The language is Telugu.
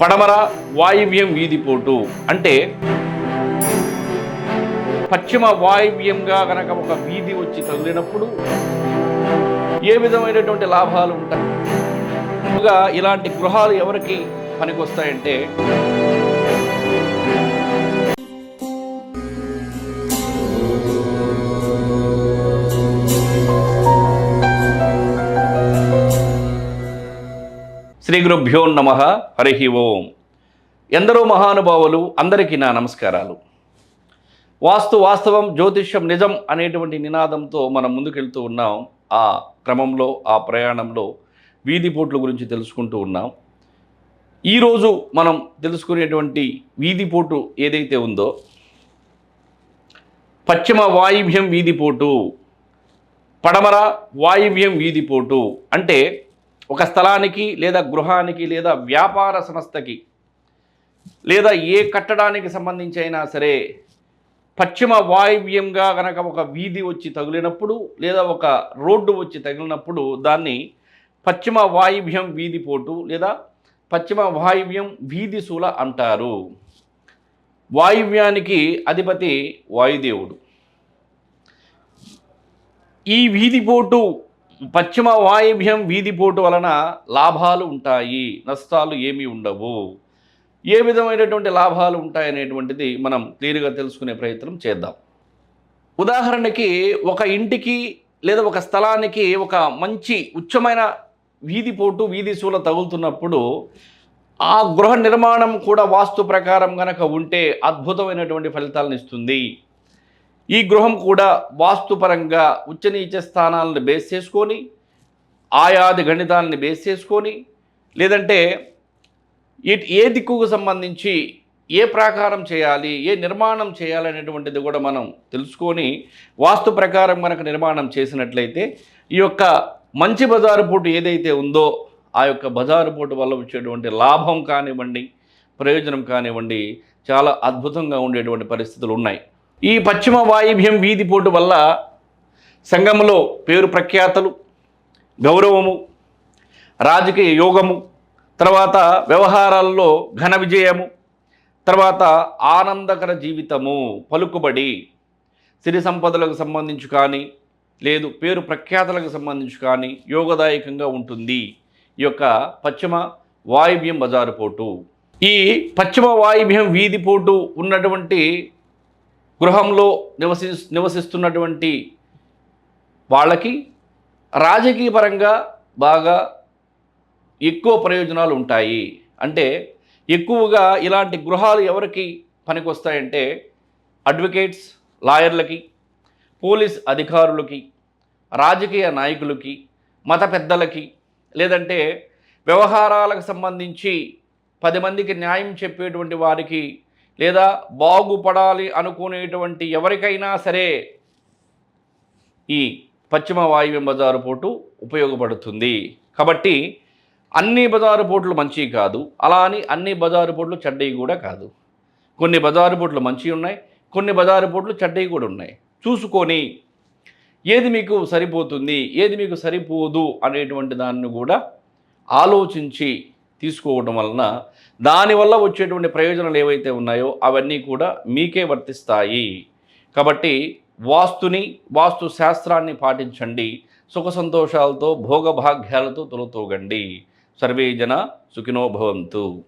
పడమర వాయువ్యం వీధిపోటు అంటే పశ్చిమ వాయువ్యంగా కనుక ఒక వీధి వచ్చి తగిలినప్పుడు ఏ విధమైనటువంటి లాభాలు ఉంటాయి? ముందుగా ఇలాంటి గృహాలు ఎవరికి పనికొస్తాయంటే శ్రీ గురుభ్యో నమ హరి ఓం. ఎందరో మహానుభావులు అందరికీ నా నమస్కారాలు. వాస్తు వాస్తవం జ్యోతిష్యం నిజం అనేటువంటి నినాదంతో మనం ముందుకెళ్తూ ఉన్నాం. ఆ క్రమంలో ఆ ప్రయాణంలో వీధి పోట్ల గురించి తెలుసుకుంటూ ఉన్నాం. ఈరోజు మనం తెలుసుకునేటువంటి వీధి పోటు ఏదైతే ఉందో పశ్చిమ వాయువ్యం వీధిపోటు పడమర వాయువ్యం వీధిపోటు అంటే ఒక స్థలానికి లేదా గృహానికి లేదా వ్యాపార సంస్థకి లేదా ఏ కట్టడానికి సంబంధించి అయినా సరే పశ్చిమ వాయువ్యంగా కనుక ఒక వీధి వచ్చి తగిలినప్పుడు లేదా ఒక రోడ్డు వచ్చి తగిలినప్పుడు దాన్ని పశ్చిమ వాయువ్యం వీధిపోటు లేదా పశ్చిమ వాయువ్యం వీధి శూల అంటారు. వాయువ్యానికి అధిపతి వాయుదేవుడు. ఈ వీధిపోటు పశ్చిమ వాయువ్యం వీధిపోటు వలన లాభాలు ఉంటాయి నష్టాలు ఏమీ ఉండవు. ఏ విధమైనటువంటి లాభాలు ఉంటాయనేటువంటిది మనం క్లియర్గా తెలుసుకునే ప్రయత్నం చేద్దాం. ఉదాహరణకి ఒక ఇంటికి లేదా ఒక స్థలానికి ఒక మంచి ఉచ్చమైన వీధిపోటు వీధి శూల తగులుతున్నప్పుడు ఆ గృహ నిర్మాణం కూడా వాస్తు ప్రకారం కనుక ఉంటే అద్భుతమైనటువంటి ఫలితాలను ఇస్తుంది. ఈ గృహం కూడా వాస్తుపరంగా ఉచ్చనీచ స్థానాలను బేస్ చేసుకొని ఆయాది గణితాలని బేస్ చేసుకొని లేదంటే ఏ దిక్కుకు సంబంధించి ఏ ప్రాకారం చేయాలి ఏ నిర్మాణం చేయాలనేటువంటిది కూడా మనం తెలుసుకొని వాస్తు ప్రకారం మనకు నిర్మాణం చేసినట్లయితే ఈ యొక్క మంచి బజారు పోటు ఏదైతే ఉందో ఆ యొక్క బజారు పోటు వల్ల వచ్చేటువంటి లాభం కానివ్వండి ప్రయోజనం కానివ్వండి చాలా అద్భుతంగా ఉండేటువంటి పరిస్థితులు ఉన్నాయి. ఈ పశ్చిమ వాయువ్యం వీధిపోటు వల్ల సంఘంలో పేరు ప్రఖ్యాతలు గౌరవము రాజకీయ యోగము తర్వాత వ్యవహారాల్లో ఘన విజయము తర్వాత ఆనందకర జీవితము పలుకుబడి సిరి సంపదలకు సంబంధించి కానీ లేదు పేరు ప్రఖ్యాతలకు సంబంధించి కానీ యోగదాయకంగా ఉంటుంది ఈ యొక్క పశ్చిమ వాయువ్యం బజారు పోటు ఈ పశ్చిమ వాయువ్యం వీధి పోటు ఉన్నటువంటి గృహంలో నివసి నివసిస్తున్నటువంటి వాళ్ళకి రాజకీయ పరంగా బాగా ఎక్కువ ప్రయోజనాలు ఉంటాయి. అంటే ఎక్కువగా ఇలాంటి గృహాలు ఎవరికి పనికొస్తాయంటే అడ్వకేట్స్ లాయర్లకి పోలీస్ అధికారులకి రాజకీయ నాయకులకి మత పెద్దలకి లేదంటే వ్యవహారాలకు సంబంధించి పది మందికి న్యాయం చెప్పేటువంటి వారికి లేదా బాగుపడాలి అనుకునేటువంటి ఎవరికైనా సరే ఈ పశ్చిమ వాయువ్యం బజారు పోటు ఉపయోగపడుతుంది. కాబట్టి అన్ని బజారు పోట్లు మంచివి కాదు. అలా అని అన్ని బజారు పోట్లు చెడ్డవి కూడా కాదు. కొన్ని బజారు పోట్లు మంచివి ఉన్నాయి కొన్ని బజారు పోట్లు చెడ్డవి కూడా ఉన్నాయి. చూసుకొని ఏది మీకు సరిపోతుంది ఏది మీకు సరిపోదు అనేటువంటి దాన్ని కూడా ఆలోచించి తీసుకోవడం వలన దానివల్ల వచ్చేటువంటి ప్రయోజనాలు ఏవైతే ఉన్నాయో అవన్నీ కూడా మీకే వర్తిస్తాయి. కాబట్టి వాస్తుని వాస్తు శాస్త్రాన్ని పాటించండి. సుఖ సంతోషాలతో భోగభాగ్యాలతో తొలతోగండి. సర్వే జన సుఖినోభవంతు